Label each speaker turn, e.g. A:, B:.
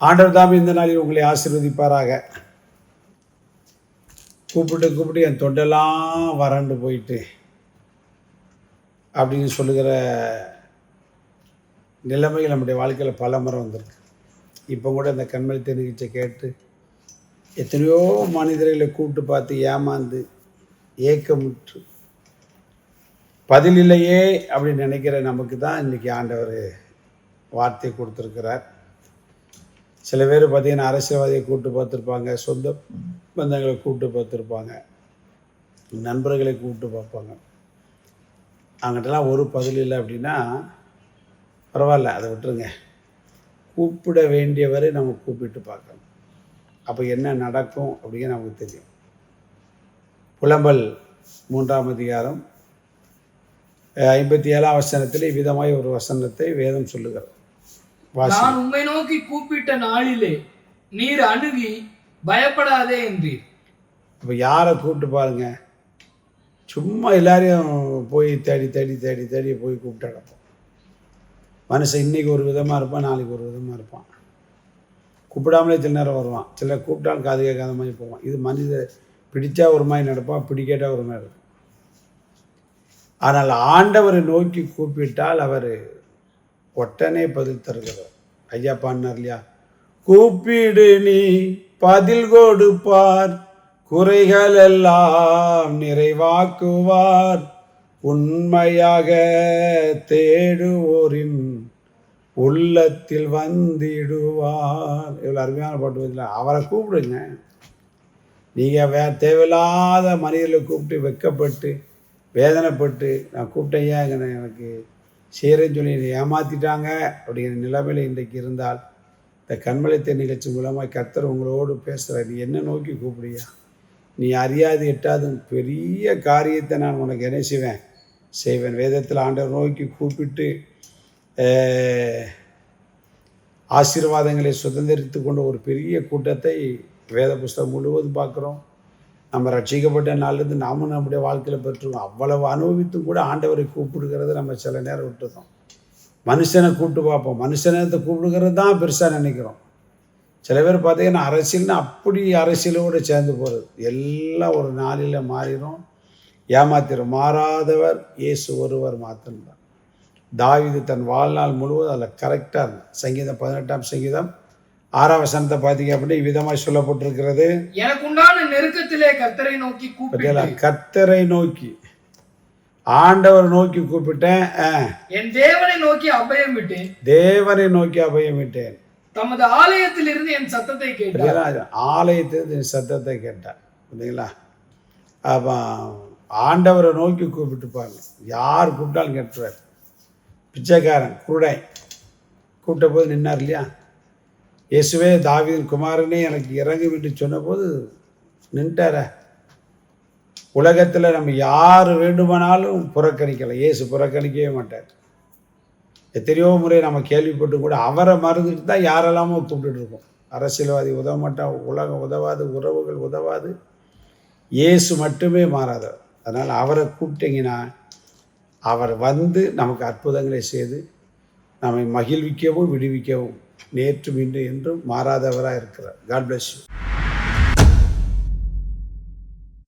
A: ஆண்டவர் தாமே இந்த நாளில் உங்களை ஆசீர்வதிப்பாராக. கூப்பிட்டு கூப்பிட்டு என் தொண்டெல்லாம் வறண்டு போயிட்டு அப்படின்னு சொல்லுகிற நிலைமைகள் நம்முடைய வாழ்க்கையில் பல முறை வந்திருக்கு. இப்போ கூட இந்த கண்மணி தெரிவிச்சை கேட்டு எத்தனையோ மனிதர்களை கூப்பிட்டு பார்த்து ஏமாந்து ஏக்கமுற்று பதில் இல்லையே அப்படின்னு நினைக்கிற நமக்கு தான் இன்றைக்கி ஆண்டவர் வார்த்தை கொடுத்துருக்கிறார். சில பேர் பார்த்தீங்கன்னா அரசியல்வாதியை கூப்பிட்டு பார்த்துருப்பாங்க சொந்த பந்தங்களை கூப்பிட்டு பார்த்துருப்பாங்க நண்பர்களை கூப்பிட்டு பார்ப்பாங்க. அவங்ககிட்டலாம் ஒரு பதில் இல்லை அப்படின்னா பரவாயில்ல அதை விட்டுருங்க. கூப்பிட வேண்டியவரை நம்ம கூப்பிட்டு பார்க்கணும். அப்போ என்ன நடக்கும் அப்படின்னு நமக்கு தெரியும். புலம்பல் மூன்றாம் அதிகாரம் ஐம்பத்தி ஏழாம் வசனத்தில் இவ்விதமாய் ஒரு வசனத்தை வேதம் சொல்லுகிறது.
B: நான் உம்மை நோக்கி கூப்பிட்ட நாளிலே நீர் அணுகி பயப்படாதே என்றீர்.
A: அப்போ யாரை கூப்பிட்டு பாருங்க? சும்மா எல்லாரையும் போய் தேடி தேடி தேடி தேடி போய் கூப்பிட்டு கிடப்போம். மனுஷன் இன்னைக்கு ஒரு விதமாக இருப்பான் நாளைக்கு ஒரு விதமாக இருப்பான். கூப்பிடாமலே சில நேரம் வருவான். சில கூப்பிட்டாலும் காது கேட்காத மாதிரி போவான். இது மனித பிடிச்சா ஒரு மாதிரி நடப்பான் பிடிக்காட்டா ஒரு மாதிரி இருக்கும் ஆனால் ஆண்டவரை நோக்கி கூப்பிட்டால் அவர் உடனே பதில் தருகிறார் ஐயா பாடினார் இல்லையா? கூப்பிடு நீ பதில் கொடுப்பார். குறைகள் எல்லாம் நிறைவாக்குவார். உண்மையாக தேடுவோரின் உள்ளத்தில் வந்திடுவார். இவ்வளோ அருமையான பாட்டு பதில் அவரை கூப்பிடுங்க. நீங்கள் வே தேவையில்லாத மனிதர்களை கூப்பிட்டு வெக்கப்பட்டு வேதனைப்பட்டு நான் கூப்பிட்டேன் ஏன் எனக்கு செய்கிறேன்னு சொல்லி என்னை ஏமாற்றிட்டாங்க அப்படிங்கிற நிலைமையில் இன்றைக்கு இருந்தால் இந்த கண்மலைத்தை நிகழ்ச்சி மூலமாக கர்த்தர் உங்களோடு பேசுகிறார் நீ என்ன நோக்கி கூப்பிடுயா நீ அறியாது எட்டாவது பெரிய காரியத்தை நான் உனக்கு என்ன செய்வேன்? செய்வேன். வேதத்தில் ஆண்டவர் நோக்கி கூப்பிட்டு ஆசீர்வாதங்களை சுதந்திரித்து கொண்ட ஒரு பெரிய கூட்டத்தை வேத புஸ்தகம் முழுவதும் பார்க்குறோம். நம்ம ரட்சிக்கப்பட்ட நாள்லேருந்து நாமும் நம்முடைய வாழ்க்கையில் பெற்றுருக்கோம் அவ்வளவு அனுபவித்தும் கூட ஆண்டவரை கூப்பிடுகிறத நம்ம சில நேரம் விட்டுதோம் மனுஷனை கூப்பிட்டு பார்ப்போம். மனுஷனத்தை கூப்பிடுகிறது தான் பெருசாக நினைக்கிறோம். சில பேர் பார்த்தீங்கன்னா அரசியல்னு அப்படி அரசியலோடு சேர்ந்து போகிறது எல்லாம் ஒரு நாளில் மாறிடும். ஏமாத்திரும். மாறாதவர் இயேசு ஒருவர் மாத்திருந்தார் தாவிது தன் வாழ்நாள் முழுவதும் அதில் கரெக்டாக இருந்தார் சங்கீதம் பதினெட்டாம் சங்கீதம் ஆறாம் வசனத்தை பார்த்தீங்க அப்படின்னா விதமாக சொல்லப்பட்டிருக்கிறது.
B: எனக்கு நெருக்கத்திலே கர்த்தரை நோக்கி
A: பட்டியலா
B: கூப்பிட்டு
A: கர்த்தரை நோக்கி. ஆண்டவர் நோக்கி கூப்பிட்டேன்.
B: என் தேவனை நோக்கி அபயம் விட்டேன்.
A: தேவனை நோக்கி அபயமிட்டேன்
B: தமது ஆலயத்தில் இருந்து என் சத்தத்தை கேட்டார்.
A: பட்டியலா ஆலயத்தில் என் சத்தத்தை கேட்டார். பார்த்தீங்களா அப்போ ஆண்டவரை நோக்கி கூப்பிட்டு பாருங்க. யார் கூப்பிட்டாலும் கேட்டுருவார். பிச்சைக்காரன் குருடை. கூப்பிட்ட போது நின்னார் இல்லையா? இயேசுவே தாவீதின் குமாரனே எனக்கு இறங்கும் என்று சொன்னபோது நின்ட்டார? உலகத்தில் நம்ம யார் வேண்டுமானாலும் புறக்கணிக்கலாம். இயேசு புறக்கணிக்கவே மாட்டார். எத்தனையோ முறை நம்ம கேள்விப்பட்டு கூட அவரை மறந்துட்டு தான் யாரெல்லாமோ கூப்பிட்டுருக்கோம் அரசியல்வாதி உதவ மாட்டான் உலகம் உதவாது உறவுகள் உதவாது. இயேசு மட்டுமே மாறாதவர். அதனால் அவரை கூப்பிட்டீங்கன்னா அவர் வந்து நமக்கு அற்புதங்களை செய்து நம்மை மகிழ்விக்கவும் விடுவிக்கவும் நேற்றும் இன்று என்றும் மாறாதவராக இருக்கிறார். God bless you